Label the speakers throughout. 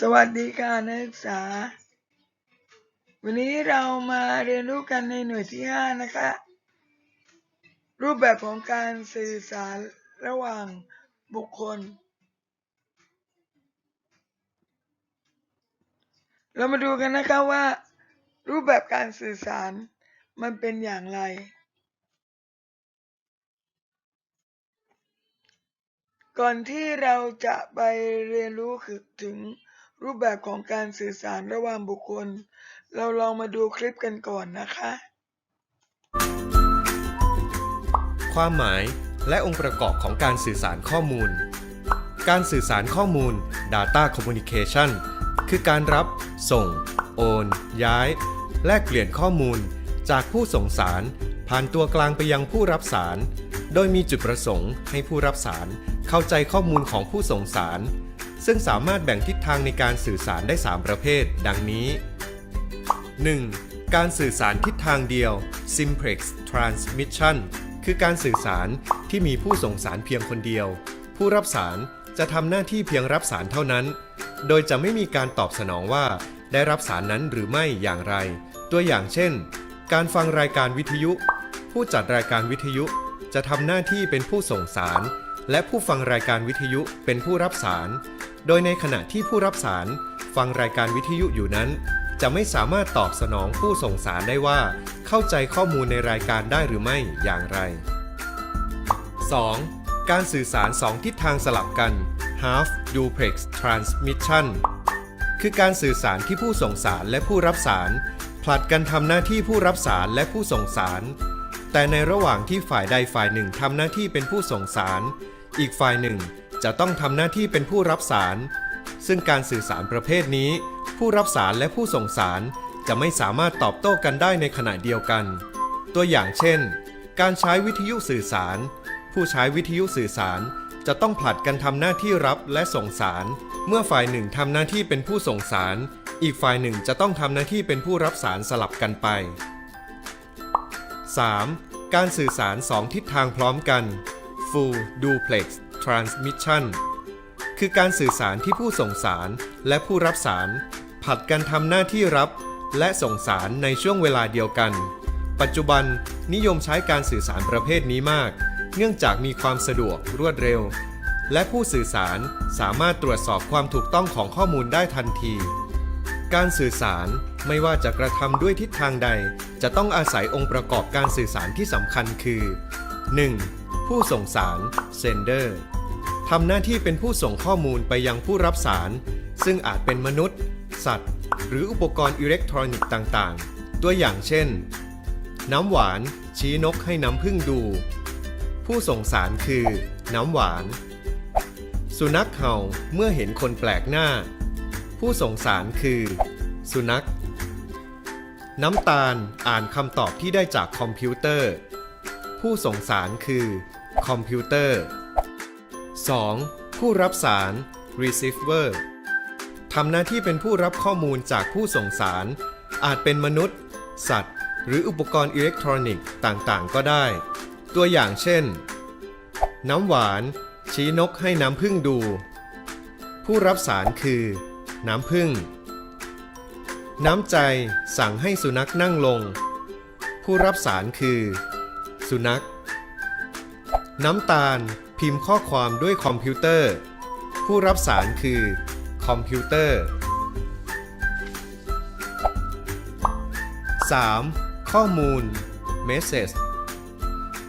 Speaker 1: สวัสดีค่ะนักศึกษา วันนี้เรามาเรียนรู้กันในหน่วยที่ 5 นะคะ รูปแบบของการสื่อสารระหว่างบุคคล เรามาดูกันนะคะว่า รูปแบบการสื่อสารมันเป็นอย่างไร ก่อนที่เราจะไปเรียนรู้ถึง รูปแบบของการสื่อสารระหว่างบุคคล เราลองมาดูคลิปกันก่อนนะคะ
Speaker 2: ความหมายและองค์ประกอบของการสื่อสารข้อมูล การสื่อสารข้อมูล Data Communication คือการรับ ส่ง โอน ย้าย แลกเปลี่ยนข้อมูล จากผู้ส่งสาร ผ่านตัวกลางไปยังผู้รับสาร โดยมีจุดประสงค์ให้ผู้รับสาร เข้าใจข้อมูลของผู้ส่งสาร ซึ่งสามารถแบ่งทิศทางในการสื่อสารได้ 3 ประเภท ดังนี้ 1. การสื่อสารทิศทางเดียว Simplex Transmission คือการสื่อสารที่มีผู้ส่งสารเพียงคนเดียว ผู้รับสารจะทำหน้าที่เพียงรับสารเท่านั้น โดยจะไม่มีการตอบสนองว่าได้รับสารนั้นหรือไม่อย่างไร ตัวอย่างเช่น การฟังรายการวิทยุ ผู้จัดรายการวิทยุ จะทำหน้าที่เป็นผู้ส่งสาร และผู้ฟังรายการวิทยุเป็นผู้รับสาร โดยในขณะที่ผู้รับสารฟังรายการวิทยุอยู่นั้น จะไม่สามารถตอบสนองผู้ส่งสารได้ว่า เข้าใจข้อมูลในรายการได้หรือไม่อย่างไร 2. การสื่อสาร 2 ทิศทางสลับกัน half duplex transmission คือการสื่อสารที่ผู้ส่งสารและผู้รับสาร ผลัดกันทำหน้าที่ผู้รับสารและผู้ส่งสาร แต่ในระหว่างที่ฝ่ายใดฝ่ายหนึ่งทำหน้าที่เป็นผู้ส่งสาร อีกฝ่ายหนึ่ง จะต้องทำหน้าที่เป็นผู้รับสาร ซึ่งการสื่อสารประเภทนี้ ผู้รับสารและผู้ส่งสารจะไม่สามารถตอบโต้กันได้ในขณะเดียวกัน ตัวอย่างเช่น การใช้วิทยุสื่อสาร ผู้ใช้วิทยุสื่อสารจะต้องผลัดกันทำหน้าที่รับและส่งสาร เมื่อฝ่ายหนึ่งทำหน้าที่เป็นผู้ส่งสาร อีกฝ่ายหนึ่งจะต้องทำหน้าที่เป็นผู้รับสารสลับกันไป 3. การสื่อสาร2ทิศทางพร้อมกัน Full Duplex Transmission คือการสื่อสารที่ผู้ส่งสารและผู้รับสาร ผัดกันทำหน้าที่รับ และส่งสารในช่วงเวลาเดียวกัน ปัจจุบันนิยมใช้การสื่อสารประเภทนี้มาก เนื่องจากมีความสะดวกรวดเร็ว และผู้สื่อสารสามารถตรวจสอบความถูกต้องของข้อมูลได้ทันที การสื่อสารไม่ว่าจะกระทำด้วยทิศทางใด จะต้องอาศัยองค์ประกอบการสื่อสารที่สำคัญคือ 1. ผู้ส่งสาร sender ำหน้าที่เป็นผู้ส่งข้อมูลไปยังผู้รับสาร ซึ่งอาจเป็นมนุษย์ สัตว์ หรืออุปกรณ์อิเล็กทรอนิกส์ต่างๆ ตัวอย่างเช่น น้ำหวาน ชี้นกให้น้ำพึ่งดู ผู้ส่งสารคือ น้ำหวาน สุนัขเห่าเมื่อเห็นคนแปลกหน้า ผู้ส่งสารคือ สุนัข น้ำตาลอ่านคำตอบที่ได้จากคอมพิวเตอร์ ผู้ส่งสารคือ คอมพิวเตอร์ 2. ผู้รับสาร receiver ทำหน้าที่เป็นผู้รับข้อมูลจากผู้ส่งสาร อาจเป็นมนุษย์ สัตว์ หรืออุปกรณ์อิเล็กทรอนิกส์ต่างๆ ก็ได้ ตัวอย่างเช่น น้ำหวาน ชี้นกให้น้ำพึ่งดู ผู้รับสารคือ น้ำพึ่ง น้ำใจสั่งให้สุนัขนั่งลง ผู้รับสารคือ สุนัข น้ำตาล พิมพ์ข้อความด้วยคอมพิวเตอร์ ผู้รับสารคือ คอมพิวเตอร์ 3. ข้อมูล Message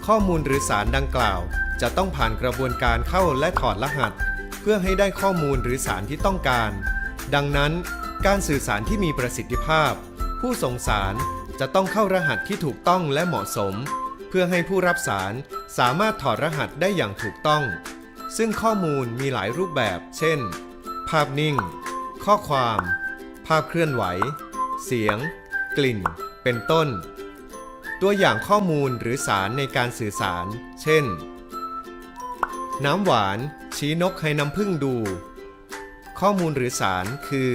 Speaker 2: ข้อมูลหรือสารดังกล่าว จะต้องผ่านกระบวนการเข้าและถอดรหัส เพื่อให้ได้ข้อมูลหรือสารที่ต้องการ ดังนั้น การสื่อสารที่มีประสิทธิภาพ ผู้ส่งสารจะต้องเข้ารหัสที่ถูกต้องและเหมาะสม เพื่อให้ผู้รับสาร สามารถถอดรหัสได้อย่างถูกต้อง ซึ่งข้อมูลมีหลายรูปแบบ เช่น ภาพนิ่ง ข้อความ ภาพเคลื่อนไหว เสียง กลิ่น เป็นต้น ตัวอย่างข้อมูลหรือสารในการสื่อสาร เช่น น้ำหวาน ชี้นกให้น้ำพึ่งดู ข้อมูลหรือสารคือ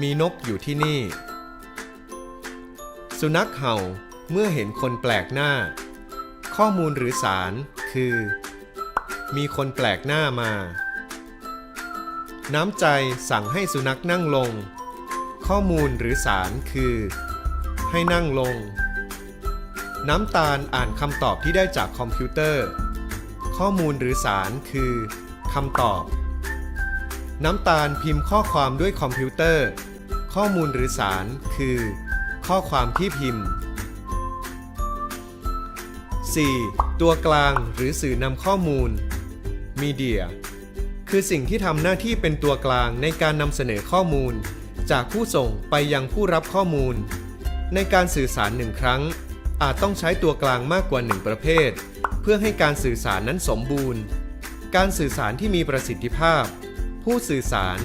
Speaker 2: มีนกอยู่ที่นี่ สุนัขเห่าเมื่อเห็นคนแปลกหน้า ข้อมูลหรือสารคือ มีคนแปลกหน้ามา น้ำใจสั่งให้สุนัขนั่งลง ข้อมูลหรือสารคือ ให้นั่งลง น้ำตาลอ่านคำตอบที่ได้จากคอมพิวเตอร์ ข้อมูลหรือสารคือคำตอบ น้ำตาลพิมพ์ข้อความด้วยคอมพิวเตอร์ ข้อมูลหรือสารคือ ข้อความที่พิมพ์ 4. ตัวกลางหรือสื่อนำข้อมูล Media คือสิ่งที่ทำหน้าที่เป็นตัวกลางในการนำเสนอข้อมูล จากผู้ส่งไปยังผู้รับข้อมูล ในการสื่อสารหนึ่งครั้ง อาจต้องใช้ตัวกลางมากกว่าหนึ่งประเภท เพื่อให้การสื่อสารนั้นสมบูรณ์ การสื่อสารที่มีประสิทธิภาพ ผู้สื่อสาร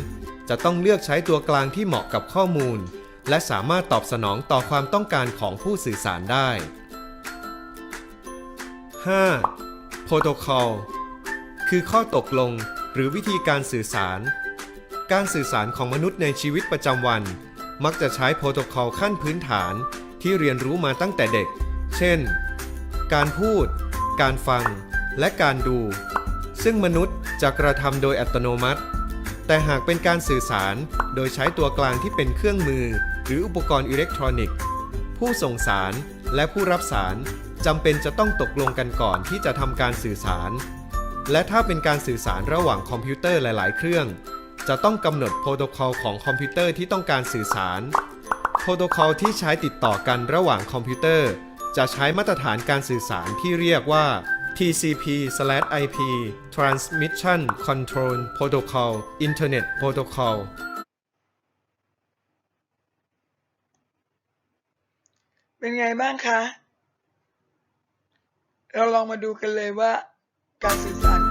Speaker 2: จะต้องเลือกใช้ตัวกลางที่เหมาะกับข้อมูล และสามารถตอบสนองต่อความต้องการของผู้สื่อสารได้ 5. Protocol คือข้อตกลงหรือวิธีการสื่อสาร การสื่อสารของมนุษย์ในชีวิตประจำวัน มักจะใช้โปรโตคอลขั้นพื้นฐานที่เรียนรู้มาตั้งแต่เด็ก เช่น การพูด การฟัง และการดู ซึ่งมนุษย์จะกระทำโดยอัตโนมัติ แต่หากเป็นการสื่อสารโดยใช้ตัวกลางที่เป็นเครื่องมือ หรืออุปกรณ์อิเล็กทรอนิกส์ ผู้ส่งสารและผู้รับสาร จำเป็นจะต้องตกลงกันก่อนที่จะทำการสื่อสาร และถ้าเป็นการสื่อสารระหว่างคอมพิวเตอร์หลาย ๆ เครื่อง จะต้องกำหนดโปรโตคอลของคอมพิวเตอร์ที่ต้องการสื่อสาร โปรโตคอลที่ใช้ติดต่อกันระหว่างคอมพิวเตอร์ จะใช้มาตรฐานการสื่อสารที่เรียกว่า TCP/IP Transmission Control Protocol Internet Protocol
Speaker 1: เป็นไงบ้างคะ เราลองมาดูกันเลยว่าการสื่อสาร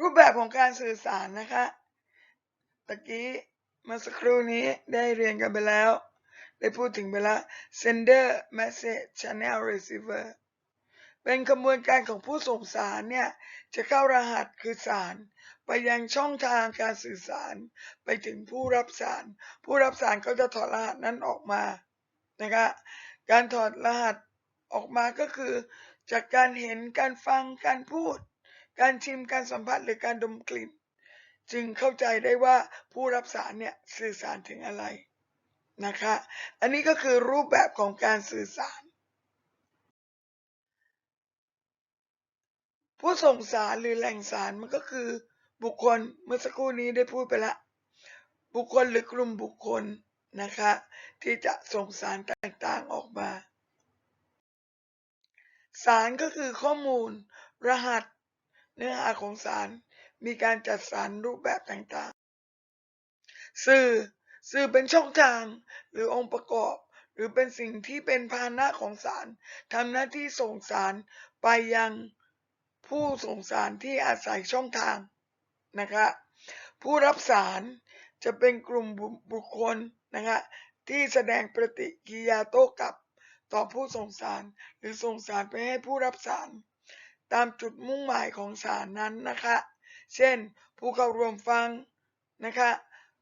Speaker 1: รูปแบบของการสื่อสารนะคะตะกี้เมื่อสักครู่นี้ได้เรียนกันไปแล้ว ได้พูดถึงไปแล้ว sender message channel receiver เป็นกระบวนการของผู้ส่งสารเนี่ยจะเข้ารหัสคือสารไปยังช่องทางการสื่อสาร ไปถึงผู้รับสาร ผู้รับสารก็จะถอดรหัสนั้นออกมานะคะการถอดรหัสออกมาก็คือ จากการเห็นการฟังการพูด การชิมการสัมผัสหรือการดมกลิ่น จึงเข้าใจได้ว่าผู้รับสารเนี่ยสื่อสารถึงอะไรนะคะ อันนี้ก็คือรูปแบบของการสื่อสาร ผู้ส่งสารหรือแหล่งสารมันก็คือบุคคลเมื่อสักครู่นี้ได้พูดไปละ บุคคลหรือกลุ่มบุคคลนะคะ ที่จะส่งสารต่างๆออกมา สารก็คือข้อมูล รหัส เนื้อหาของสารมีการจัดสารรูปแบบต่างๆ สื่อ สื่อเป็นช่องทางหรือองค์ประกอบ หรือเป็นสิ่งที่เป็นพาหนะของสารทำหน้าที่ส่งสารไปยังผู้ส่งสารที่อาศัยช่องทางนะคะผู้รับสารจะเป็นกลุ่มบุคคลนะคะที่แสดงปฏิกิริยาโต้กลับต่อผู้ส่งสารหรือส่งสารไปให้ผู้รับสาร ตามจุดมุ่งหมายของสารนั้นนะคะ เช่น ผู้เข้าร่วมฟังนะคะ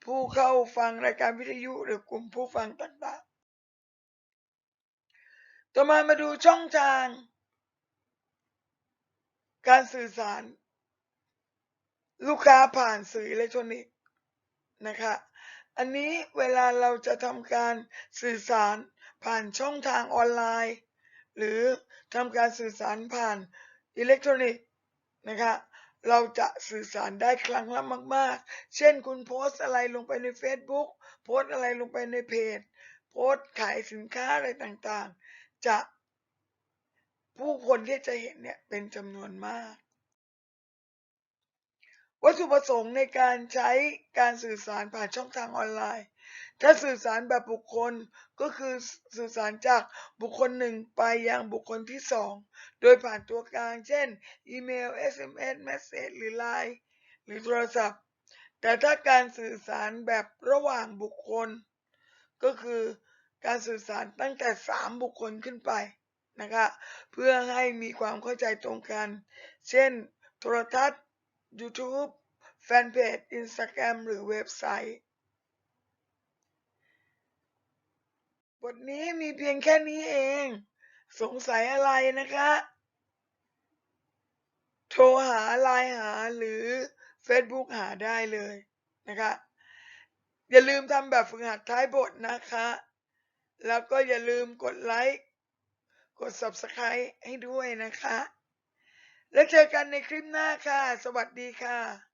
Speaker 1: ผู้เข้าฟังรายการวิทยุหรือกลุ่มผู้ฟังต่างๆ ต่อมามาดูช่องทาง การสื่อสาร ลูกค้าผ่านสื่ออิเล็กทรอนิกส์นะคะ อันนี้เวลาเราจะทำการสื่อสารผ่านช่องทางออนไลน์ หรือทำการสื่อสารผ่าน อิเล็กทรอนิกส์นะคะเราจะสื่อสารได้ครั้งละมาก ๆ เช่นคุณโพสอะไรลงไปใน Facebook โพสอะไรลงไปในเพจ โพสขายสินค้าอะไรต่างๆ จะผู้คนที่จะเห็นเนี่ยเป็นจำนวนมาก วัตถุประสงค์ในการใช้การสื่อสารผ่านช่องทางออนไลน์ ถ้าสื่อสารแบบบุคคลก็คือสื่อสารจากบุคคลหนึ่งไปยังบุคคลที่สองโดยผ่านตัวกลาง เช่น อีเมล SMS เมสเซจหรือไลน์หรือโทรศัพท์ แต่ถ้าการสื่อสารแบบระหว่างบุคคล ก็คือการสื่อสารตั้งแต่สามบุคคลขึ้นไปนะคะเพื่อให้มีความเข้าใจตรงกัน เช่น โทรทัศน์ YouTube แฟนเพจ Instagram หรือเว็บไซต์ บทนี้มีเพียงแค่นี้เอง สงสัยอะไรนะคะ โทรหาไลน์หาหรือ Facebook หาได้เลยนะคะ อย่าลืมทำแบบฝึกหัดท้ายบทนะคะ แล้วก็อย่าลืมกดไลค์กด Subscribe ให้ด้วยนะคะ แล้วเจอกันในคลิปหน้าค่ะ สวัสดีค่ะ